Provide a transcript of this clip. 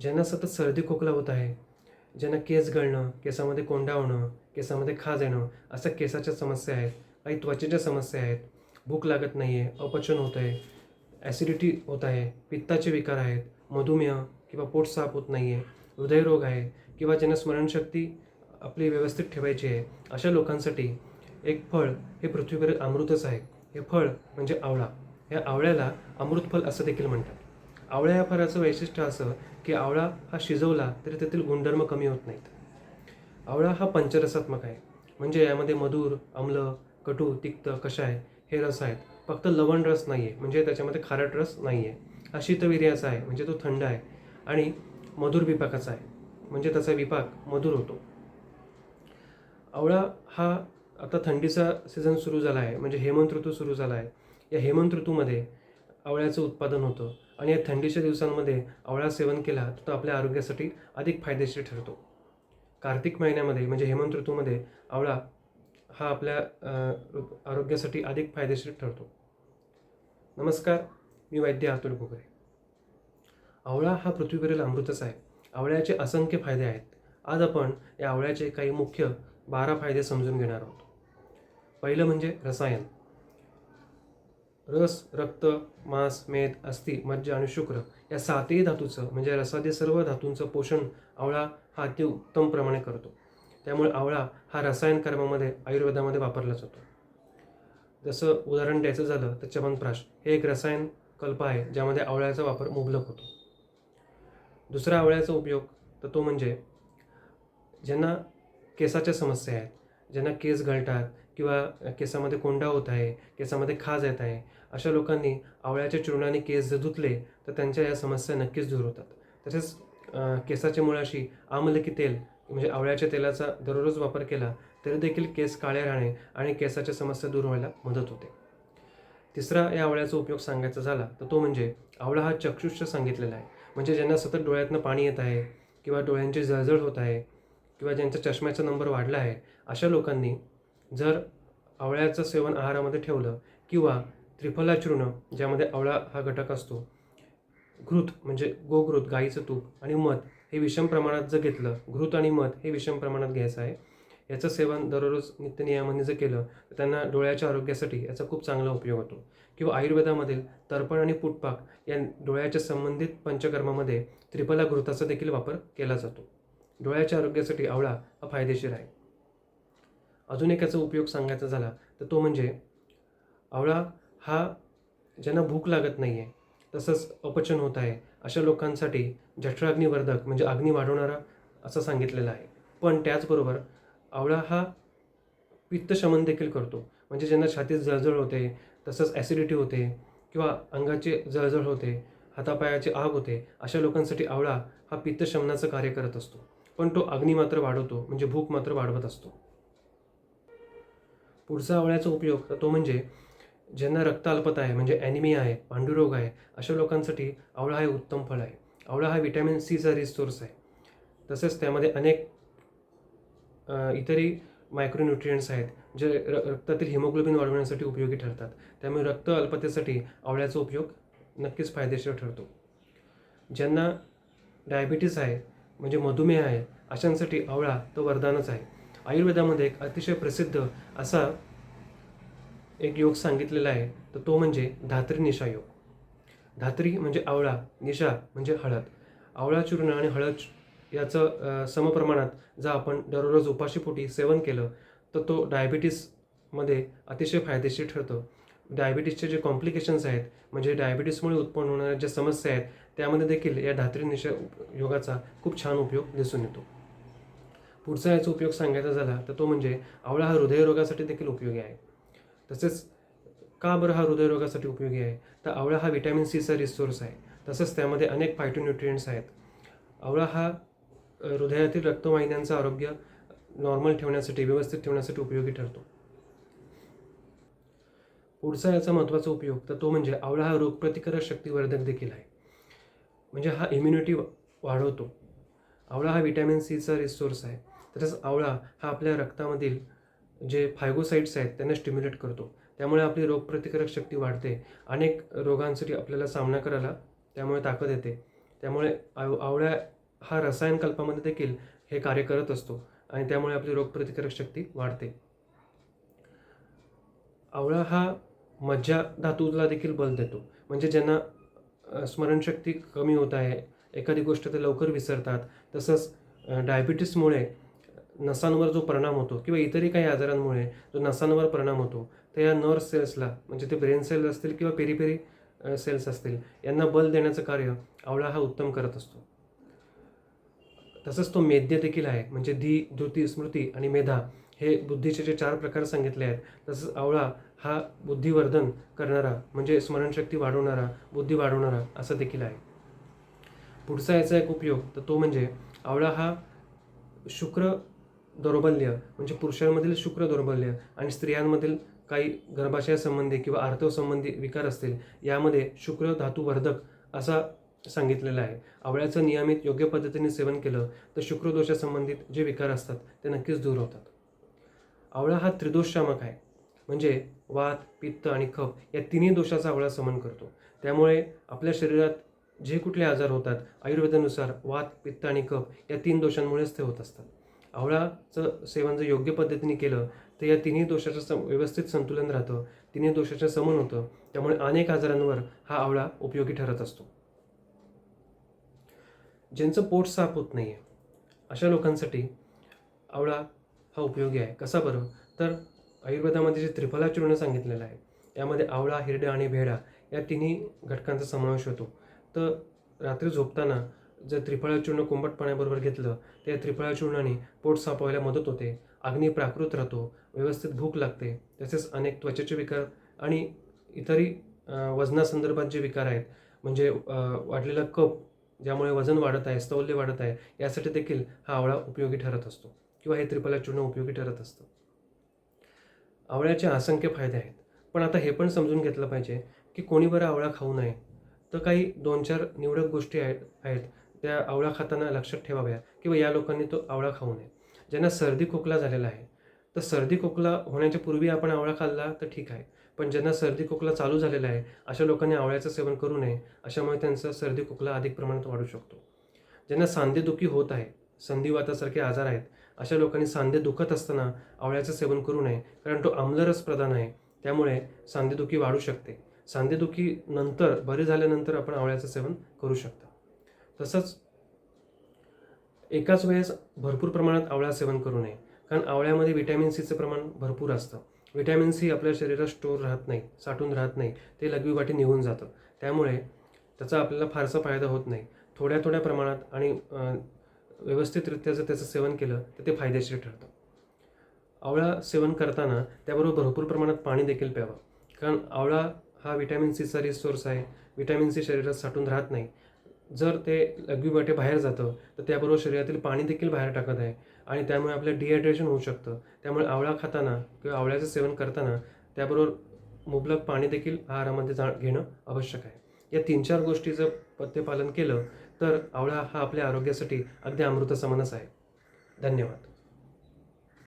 ज्यांना सतत सर्दी खोकला होत आहे ज्यांना केस गळणं केसामध्ये कोंडा होणं केसामध्ये खाज येणं अशा केसाच्या समस्या आहेत. काही त्वचेच्या समस्या आहेत. भूक लागत नाही आहे अपचन होत आहे ॲसिडिटी होत आहे पित्ताचे विकार आहेत मधुमेह किंवा पोट साफ होत नाही आहे हृदयरोग आहे किंवा ज्यांना स्मरणशक्ती आपली व्यवस्थित ठेवायची आहे अशा लोकांसाठी एक फळ हे पृथ्वीवरील अमृतच आहे. हे फळ म्हणजे आवळा. या आवळ्याला अमृतफल असं देखील म्हणतात. आवळ्या या फळाचं वैशिष्ट्य असं की आवळा हा शिजवला तरी त्यातील गुणधर्म कमी होत नाहीत. आवळा हा पंचरसात्मक आहे. म्हणजे यामध्ये मधुर आम्ल कटू तिक्त कषाय हे रस आहेत. फक्त लवण रस नाही आहे म्हणजे त्याच्यामध्ये खारट रस नाही आहे हा शीतवीर्याचा आहे. म्हणजे तो थंड आहे. आणि मधुर विपाकाचा आहे. म्हणजे त्याचा विपाक मधुर होतो. आवळा हा आता थंडीचा सीझन सुरू झाला आहे. म्हणजे हेमंत ऋतू सुरू झाला आहे. या हेमंत ऋतूमध्ये आवळ्याचं उत्पादन होतं. आणि या थंडीच्या दिवसांमध्ये आवळा सेवन केला तर तो आपल्या आरोग्यासाठी अधिक फायदेशीर ठरतो. कार्तिक महिन्यामध्ये म्हणजे हेमंत ऋतूमध्ये आवळा हा आपल्या आरोग्यासाठी अधिक फायदेशीर ठरतो. नमस्कार मी वैद्य अतुल गोगरे. आवळा हा पृथ्वीवरील अमृतच आहे. आवळ्याचे असंख्य फायदे आहेत. आज आपण या आवळ्याचे काही मुख्य बारा फायदे समजून घेणार आहोत. पहिलं म्हणजे रसायन. रस रक्त मांस मेद अस्थि मज्जा आणि शुक्र या सातही धातूचं म्हणजे रसादी सर्व धातूंचं पोषण आवळा हा अति उत्तम प्रमाणे करतो. त्यामुळे आवळा हा रसायन कर्मामध्ये आयुर्वेदामध्ये वापरला जातो. जसं उदाहरण द्यायचं झालं तर च्यवनप्राश हे एक रसायन कल्प आहे ज्यामध्ये आवळ्याचा वापर मुबलक होतो. दुसरा आवळ्याचा उपयोग तर तो म्हणजे ज्यांना केसाच्या समस्या आहेत ज्यांना केस गळतात किंवा केसामध्ये कोंडा होत आहे केसामध्ये खाज येत आहे अशा लोकांनी आवळ्याच्या चूर्णाने केस जर धुतले तर त्यांच्या या समस्या नक्कीच दूर होतात. तसेच केसाच्या मुळाशी आमलकी तेल म्हणजे आवळ्याच्या तेलाचा दररोज वापर केला तरी देखील केस काळे राहणे आणि केसाच्या समस्या दूर व्हायला मदत होते. तिसरा या आवळ्याचा उपयोग सांगायचा झाला तर तो म्हणजे आवळा हा चक्षुष सांगितलेला आहे. म्हणजे ज्यांना सतत डोळ्यातनं पाणी येत आहे किंवा डोळ्यांची जळजळ होत आहे किंवा ज्यांचा चष्म्याचा नंबर वाढला आहे अशा लोकांनी जर आवळ्याचं सेवन आहारामध्ये ठेवलं किंवा त्रिफला चूर्ण ज्यामध्ये आवळा हा घटक असतो. घृत म्हणजे गोघृत गाईचं तूप आणि मध हे विषम प्रमाणात जर घेतलं घृत आणि मध हे विषम प्रमाणात घ्यायचं आहे. याचं सेवन दररोज नित्यनियमाने जर केलं तर त्यांना डोळ्याच्या आरोग्यासाठी याचा खूप चांगला उपयोग होतो. किंवा आयुर्वेदामधील तर्पण आणि पुटपाक या डोळ्याच्या संबंधित पंचकर्मामध्ये त्रिफला घृताचा देखील वापर केला जातो. डोळ्याच्या आरोग्यासाठी आवळा हा फायदेशीर आहे. अजून एक याचा उपयोग सांगायचा झाला तर तो म्हणजे आवळा हा ज्यांना भूक लागत नाही आहे तसंच अपचन होत आहे अशा लोकांसाठी जठराग्निवर्धक म्हणजे अग्नी वाढवणारा असं सांगितलेलं आहे. पण त्याचबरोबर आवळा हा पित्तशमन देखील करतो म्हणजे ज्यांना छातीत जळजळ होते तसंच ॲसिडिटी होते किंवा अंगाची जळजळ होते हातापायाची आग होते अशा लोकांसाठी आवळा हा पित्तशमनाचं कार्य करत असतो. पण तो अग्नी मात्र वाढवतो म्हणजे भूक मात्र वाढवत असतो. पुढचा आवळ्याचा उपयोग तो म्हणजे ज्यांना रक्त अल्पता आहे म्हणजे ॲनिमिया आहे पांडुरोग आहे अशा लोकांसाठी आवळा हे उत्तम फळ आहे. आवळा हा विटॅमिन सीचा रिसोर्स आहे. तसेच त्यामध्ये अनेक इतरही मायक्रोन्युट्रियंट्स आहेत जे र रक्तातील हिमोग्लोबिन वाढवण्यासाठी उपयोगी ठरतात. त्यामुळे रक्त अल्पतेसाठी आवळ्याचा उपयोग नक्कीच फायदेशीर ठरतो. ज्यांना डायबिटीस आहे म्हणजे मधुमेह आहे अशांसाठी आवळा तो वरदानच आहे. आयुर्वेदामध्ये एक अतिशय प्रसिद्ध असा एक योग सांगितलेला आहे तर तो म्हणजे धात्री निशा योग. धात्री म्हणजे आवळा निशा म्हणजे हळद. आवळा चूर्ण आणि हळद याचं समप्रमाणात जर आपण दररोज उपाशीपोटी सेवन केलं तर तो डायबिटीसमध्ये अतिशय फायदेशीर ठरतं. डायबिटीसचे जे कॉम्प्लिकेशन्स आहेत म्हणजे डायबिटीसमुळे उत्पन्न होणाऱ्या ज्या समस्या आहेत त्यामध्ये देखील या धात्री निशा योगाचा खूप छान उपयोग दिसून येतो. पुढचा याचा उपयोग सांगायचा झाला तर तो म्हणजे आवळा हा हृदयरोगासाठी देखील उपयोगी आहे. तसेच का बरं हा हृदयरोगासाठी उपयोगी आहे? तर आवळा हा व्हिटॅमिन सीचा रिसोर्स आहे. तसंच त्यामध्ये अनेक फायटोन्युट्रियंट्स आहेत. आवळा हा हृदयातील रक्तवाहिन्यांचं आरोग्य नॉर्मल ठेवण्यासाठी व्यवस्थित ठेवण्यासाठी उपयोगी ठरतो. पुढचा याचा महत्त्वाचा उपयोग तर तो म्हणजे आवळा हा रोगप्रतिकारक शक्तीवर्धक देखील आहे. म्हणजे हा इम्युनिटी वाढवतो. आवळा हा व्हिटॅमिन सीचा रिसोर्स आहे. तसंच आवळा हा आपल्या रक्तामधील जे फायगोसाईट्स आहेत त्यांना स्टिम्युलेट करतो. त्यामुळे आपली रोगप्रतिकारक शक्ती वाढते. अनेक रोगांसाठी आपल्याला सामना करायला त्यामुळे ताकद येते. त्यामुळे आव आवळ्या हा रसायन कल्पामध्ये देखील हे कार्य करत असतो आणि त्यामुळे आपली रोगप्रतिकारक शक्ती वाढते. आवळा हा मज्जा धातूला देखील बल देतो. म्हणजे ज्यांना स्मरणशक्ती कमी होत आहे एखादी गोष्ट ते लवकर विसरतात. तसंच डायबिटीसमुळे नसांवर जो परिणाम होतो किंवा इतरही काही आजारांमुळे जो नसांवर परिणाम होतो तर या नर्व सेल्सला म्हणजे ते ब्रेन सेल्स असतील किंवा पेरीपेरी सेल्स असतील यांना बल देण्याचं कार्य आवळा हा उत्तम करत असतो. तसंच तो मेद्य देखील आहे म्हणजे धी धृती स्मृती आणि मेधा हे बुद्धीचे जे चार प्रकार सांगितले आहेत तसंच आवळा हा बुद्धिवर्धन करणारा म्हणजे स्मरणशक्ती वाढवणारा बुद्धी वाढवणारा असं देखील आहे. पुढचा याचा एक उपयोग तर तो म्हणजे आवळा हा शुक्र दौर्बल्य म्हणजे पुरुषांमधील शुक्र दौर्बल्य आणि स्त्रियांमधील काही गर्भाशयासंबंधी किंवा आर्थवसंबंधी विकार असतील यामध्ये शुक्र धातुवर्धक असा सांगितलेला आहे. आवळ्याचं नियमित योग्य पद्धतीने सेवन केलं तर शुक्रदोषासंबंधित जे विकार असतात ते नक्कीच दूर होतात. आवळा हा त्रिदोषशामक आहे. म्हणजे वात पित्त आणि खप या तिन्ही दोषाचा आवळा समन करतो. त्यामुळे आपल्या शरीरात जे कुठले आजार होतात आयुर्वेदानुसार वात पित्त आणि कफ या तीन दोषांमुळेच ते होत असतात. आवळाचं सेवन जर योग्य पद्धतीने केलं तर या तिन्ही दोषाचं सम व्यवस्थित संतुलन राहतं. तिन्ही दोषाचं समन होतं. त्यामुळे अनेक आजारांवर हा आवळा उपयोगी ठरत असतो. ज्यांचं पोट साफ होत नाही आहे अशा लोकांसाठी आवळा हा उपयोगी आहे. कसा बरं? तर आयुर्वेदामध्ये जे त्रिफला चूर्ण सांगितलेलं आहे यामध्ये आवळा हिरडा आणि भेडा या तिन्ही घटकांचा समावेश होतो. तर रात्री झोपताना जर त्रिफळा चूर्ण कोंबट पाण्याबरोबर घेतलं तर या त्रिफळा चूर्णाने पोट सापवायला मदत होते. अग्नी प्राकृत राहतो व्यवस्थित भूक लागते. तसेच अनेक त्वचेचे विकार आणि इतरही वजनासंदर्भात जे विकार आहेत म्हणजे वाढलेला कप ज्यामुळे वजन वाढत आहे स्थौल्य वाढत आहे यासाठी देखील हा आवळा उपयोगी ठरत असतो किंवा हे त्रिफळा चूर्ण उपयोगी ठरत असतं. आवळ्याचे असंख्य फायदे आहेत. पण आता हे पण समजून घेतलं पाहिजे की कोणी बरं आवळा खाऊ नये. तर काही दोन चार निवडक गोष्टी आहेत आहेत त्या आवळा खाताना लक्षात ठेवाव्या किंवा या लोकांनी तो आवळा खाऊ नये. ज्यांना सर्दी खोकला झालेला आहे तर सर्दी खोकला होण्याच्या पूर्वी आपण आवळा खाल्ला तर ठीक आहे. पण ज्यांना सर्दी खोकला चालू झालेला आहे अशा लोकांनी आवळ्याचं सेवन करू नये अशामुळे त्यांचा सर्दी खोकला अधिक प्रमाणात वाढू शकतो. ज्यांना सांधेदुखी होत आहे संधिवातासारखे आजार आहेत अशा लोकांनी सांधे दुखत असताना आवळ्याचं सेवन करू नये कारण तो आम्लरस प्रदान आहे. त्यामुळे सांधेदुखी वाढू शकते. सांधेदुखी नंतर बरे झाल्यानंतर आपण आवळ्याचं सेवन करू शकता. तसंच एकाच वेळेस भरपूर प्रमाणात आवळा सेवन करू नये. कारण आवळ्यामध्ये व्हिटॅमिन सीचं प्रमाण भरपूर असतं. विटॅमिन सी आपल्या शरीरात स्टोर राहत नाही साठून राहत नाही ते लघवीवाटी निघून जातं. त्यामुळे त्याचा आपल्याला फारसा फायदा होत नाही. थोड्या थोड्या प्रमाणात आणि व्यवस्थितरित्या जर त्याचं सेवन केलं तर ते फायदेशीर ठरतं. आवळा सेवन करताना त्याबरोबर भरपूर प्रमाणात पाणी देखील प्यावं. कारण आवळा हा विटॅमिन सीचा रिसोर्स आहे. विटॅमिन सी शरीरात साठून राहत नाही. जर ते लघवीवाटे बाहेर जातं तर त्याबरोबर शरीरातील पाणी देखील बाहेर टाकत आहे. आणि त्यामुळे आपलं डिहायड्रेशन होऊ शकतं. त्यामुळे आवळा खाताना किंवा आवळ्याचं सेवन करताना त्याबरोबर मुबलक पाणी देखील आहारामध्ये जा घेणं आवश्यक आहे. या तीन चार गोष्टीचं पथ्यपालन केलं तर आवळा हा आपल्या आरोग्यासाठी अगदी अमृतसमानच आहे. धन्यवाद.